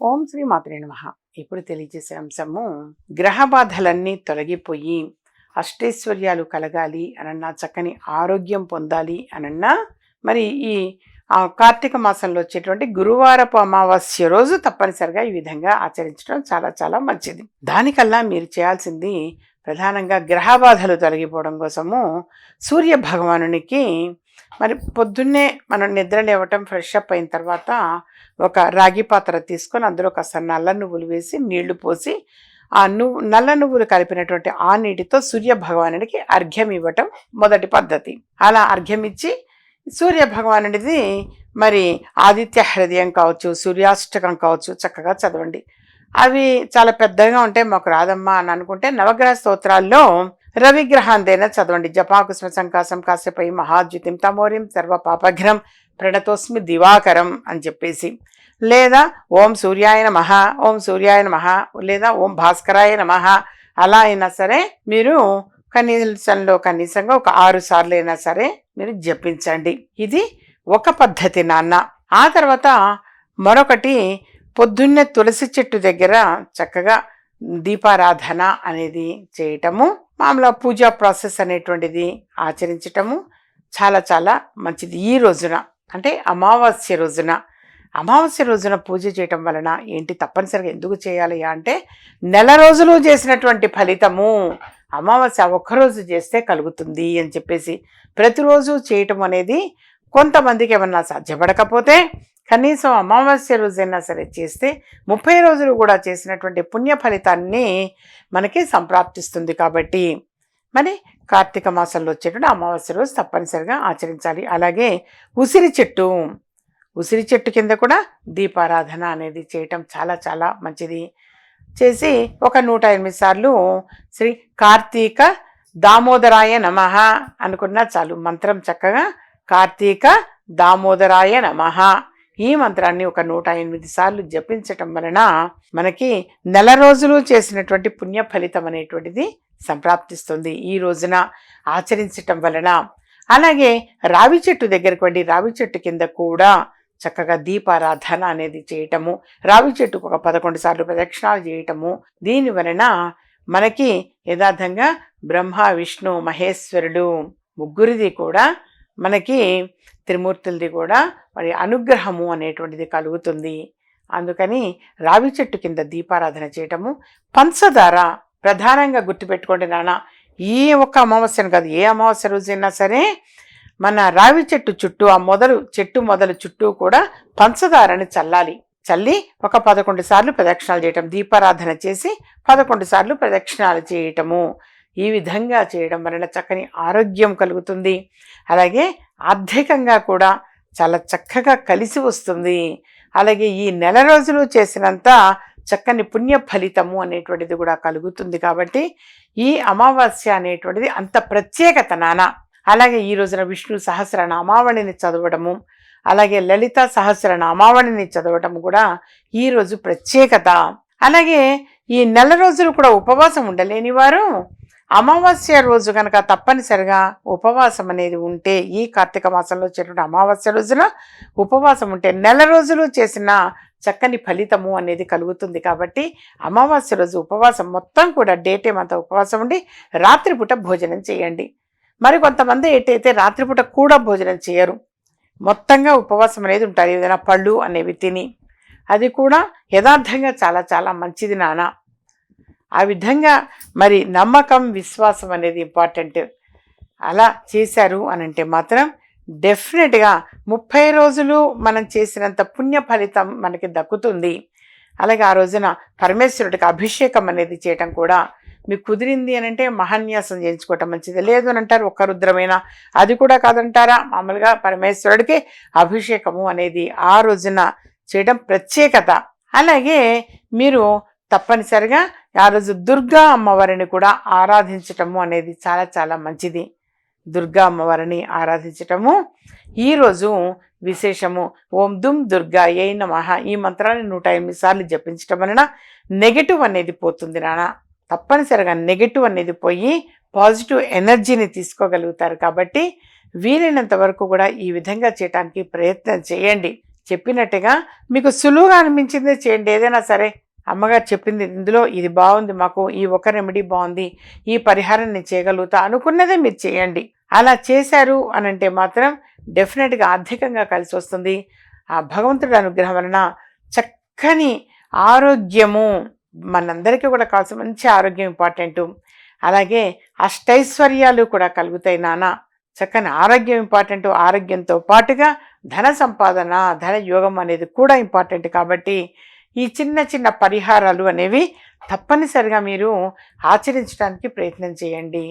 ఓం శ్రీ మాత్రే నమ. ఇప్పుడు తెలియజేసే అంశము గ్రహ బాధలన్నీ తొలగిపోయి అష్టైశ్వర్యాలు కలగాలి అనన్నా చక్కని ఆరోగ్యం పొందాలి అనన్నా మరి ఈ కార్తీక మాసంలో వచ్చేటువంటి గురువారపు అమావాస్య రోజు తప్పనిసరిగా ఈ విధంగా ఆచరించడం చాలా చాలా మంచిది. దానికల్లా మీరు చేయాల్సింది ప్రధానంగా గ్రహ బాధలు తొలగిపోవడం కోసము సూర్య భగవానునికి మరి పొద్దున్నే మనం నిద్ర లేవటం ఫ్రెష్ అప్ అయిన తర్వాత ఒక రాగి పాత్ర తీసుకొని అందులో కాస్త నల్ల నువ్వులు వేసి నీళ్ళు పోసి ఆ నువ్వు నల్ల నువ్వులు కలిపినటువంటి ఆ నీటితో సూర్య భగవానుడికి అర్ఘ్యం ఇవ్వటం మొదటి పద్ధతి. అలా అర్ఘ్యం ఇచ్చి సూర్య భగవానుడిది మరి ఆదిత్య హృదయం కావచ్చు సూర్యాష్టకం కావచ్చు చక్కగా చదవండి. అవి చాలా పెద్దగా ఉంటే మాకు రాదమ్మా అని అనుకుంటే నవగ్రహ స్తోత్రాల్లో రవిగ్రహాంతేన చదవండి. జపాకుస్మ సంకాసం కాసేపై మహాద్యుతిం తమోరిం సర్వ పాపఘ్నం ప్రణతోస్మి దివాకరం అని చెప్పేసి. లేదా ఓం సూర్యాయ నమ ఓం సూర్యాయ నమ లేదా ఓం భాస్కరాయ నమః. అలా అయినా సరే మీరు కనీసంలో కనీసంగా ఒక ఆరు సార్లు అయినా సరే మీరు జపించండి. ఇది ఒక పద్ధతి నాన్న. ఆ తర్వాత మరొకటి పొద్దున్నే తులసి చెట్టు దగ్గర చక్కగా దీపారాధన అనేది చేయటము. మామూలుగా పూజా ప్రాసెస్ అనేటువంటిది ఆచరించటము చాలా చాలా మంచిది. ఈ రోజున అంటే అమావాస్య రోజున అమావాస్య రోజున పూజ చేయటం వలన ఏంటి? తప్పనిసరిగా ఎందుకు చేయాలి అంటే నెల రోజులు చేసినటువంటి ఫలితము అమావాస్య ఒక్కరోజు చేస్తే కలుగుతుంది అని చెప్పేసి ప్రతిరోజు చేయటం అనేది కొంతమందికి ఏమన్నా సాధ్యపడకపోతే కనీసం అమావాస్య రోజైనా సరే చేస్తే ముప్పై రోజులు కూడా చేసినటువంటి పుణ్య ఫలితాన్ని మనకి సంప్రాప్తిస్తుంది కాబట్టి మరి కార్తీక మాసంలో వచ్చేటువంటి అమావాస్య రోజు తప్పనిసరిగా ఆచరించాలి. అలాగే ఉసిరి చెట్టు. ఉసిరి చెట్టు కింద కూడా దీపారాధన అనేది చేయటం చాలా చాలా మంచిది. చేసి ఒక నూట ఎనిమిది సార్లు శ్రీ కార్తీక దామోదరాయ నమ అనుకున్నా చాలు. మంత్రం చక్కగా కార్తీక దామోదరాయ నమ ఈ మంత్రాన్ని ఒక నూట ఎనిమిది సార్లు జపించటం వలన మనకి నెల రోజులు చేసినటువంటి పుణ్య ఫలితం అనేటువంటిది సంప్రాప్తిస్తుంది. ఈ రోజున ఆచరించటం వలన అలాగే రావి చెట్టు దగ్గరకు వెళ్ళి రావి చెట్టు కింద కూడా చక్కగా దీపారాధన అనేది చేయటము రావి చెట్టుకు ఒక పదకొండు సార్లు ప్రదక్షిణాలు చేయటము దీని వలన మనకి యథార్థంగా బ్రహ్మ విష్ణు మహేశ్వరుడు ముగ్గురిది కూడా మనకి త్రిమూర్తులది కూడా మరి అనుగ్రహము అనేటువంటిది కలుగుతుంది. అందుకని రావి చెట్టు కింద దీపారాధన చేయటము పంచదార ప్రధానంగా గుర్తుపెట్టుకోండి నాన్న. ఏ ఒక్క అమావాస్యను కాదు ఏ అమావాస్య రోజైనా సరే మన రావి చెట్టు చుట్టూ ఆ మొదలు చెట్టు మొదలు చుట్టూ కూడా పంచదారని చల్లాలి. చల్లి ఒక పదకొండు సార్లు ప్రదక్షిణాలు చేయటం దీపారాధన చేసి పదకొండు సార్లు ప్రదక్షిణాలు చేయటము. ఈ విధంగా చేయడం వలన చక్కని ఆరోగ్యం కలుగుతుంది. అలాగే ఆర్థికంగా కూడా చాలా చక్కగా కలిసి వస్తుంది. అలాగే ఈ నెల రోజులు చేసినంత చక్కని పుణ్య ఫలితము అనేటువంటిది కూడా కలుగుతుంది కాబట్టి ఈ అమావాస్య అనేటువంటిది అంత ప్రత్యేకత నానా. అలాగే ఈ రోజున విష్ణు సహస్ర నామావళిని చదవడము అలాగే లలిత సహస్ర నామావళిని చదవటం కూడా ఈరోజు ప్రత్యేకత. అలాగే ఈ నెల రోజులు కూడా ఉపవాసం ఉండలేని వారు అమావాస్య రోజు కనుక తప్పనిసరిగా ఉపవాసం అనేది ఉంటే ఈ కార్తీక మాసంలో వచ్చేటువంటి అమావాస్య రోజున ఉపవాసం ఉంటే నెల రోజులు చేసిన చక్కని ఫలితము అనేది కలుగుతుంది కాబట్టి అమావాస్య రోజు ఉపవాసం మొత్తం కూడా డే టైం అంతా ఉపవాసం ఉండి రాత్రిపూట భోజనం చేయండి. మరి కొంతమంది ఏంటైతే రాత్రిపూట కూడా భోజనం చేయరు. మొత్తంగా ఉపవాసం అనేది ఉంటారు. ఏదైనా పళ్ళు అనేవి తిని అది కూడా యథార్థంగా చాలా చాలా మంచిది నాన్న. ఆ విధంగా మరి నమ్మకం విశ్వాసం అనేది ఇంపార్టెంట్ అలా చేశారు అని అంటే మాత్రం డెఫినెట్గా ముప్పై రోజులు మనం చేసినంత పుణ్య ఫలితం మనకి దక్కుతుంది. అలాగే ఆ రోజున పరమేశ్వరుడికి అభిషేకం అనేది చేయటం కూడా మీకు కుదిరింది అని అంటే మహాన్యాసం చేయించుకోవటం మంచిది. లేదు అని అంటారు ఒక్క రుద్రమైన. అది కూడా కాదంటారా? మామూలుగా పరమేశ్వరుడికి అభిషేకము అనేది ఆ రోజున చేయడం ప్రత్యేకత. అలాగే మీరు తప్పనిసరిగా ఆ రోజు దుర్గా అమ్మవారిని కూడా ఆరాధించటము అనేది చాలా చాలా మంచిది. దుర్గా అమ్మవారిని ఆరాధించటము. ఈరోజు విశేషము. ఓం దుమ్ దుర్గా ఏ నమః. ఈ మంత్రాన్ని నూట ఎనిమిది సార్లు జపించటం వలన నెగటివ్ అనేది పోతుంది నాన్న. తప్పనిసరిగా నెగటివ్ అనేది పోయి పాజిటివ్ ఎనర్జీని తీసుకోగలుగుతారు కాబట్టి వీలైనంత వరకు కూడా ఈ విధంగా చేయడానికి ప్రయత్నం చేయండి. చెప్పినట్టుగా మీకు సులువుగా అనిపించింది చేయండి. ఏదైనా సరే అమ్మగారు చెప్పింది ఇందులో ఇది బాగుంది మాకు ఈ ఒక రెమెడీ బాగుంది ఈ పరిహారం నేను చేయగలుగుతా అనుకున్నదే మీరు చేయండి. అలా చేశారు అని అంటే మాత్రం డెఫినెట్గా ఆర్థికంగా కలిసి వస్తుంది. ఆ భగవంతుడి అనుగ్రహం వలన చక్కని ఆరోగ్యము మనందరికీ కూడా కావాల్సిన మంచి ఆరోగ్యం ఇంపార్టెంటు అలాగే అష్టైశ్వర్యాలు కూడా కలుగుతాయి నాన్న. చక్కని ఆరోగ్యం ఇంపార్టెంట్ ఆరోగ్యంతో పాటుగా ధన సంపాదన ధన యోగం అనేది కూడా ఇంపార్టెంట్ కాబట్టి ఈ చిన్న చిన్న పరిహారాలు అనేవి తప్పనిసరిగా మీరు ఆచరించడానికి ప్రయత్నం చేయండి.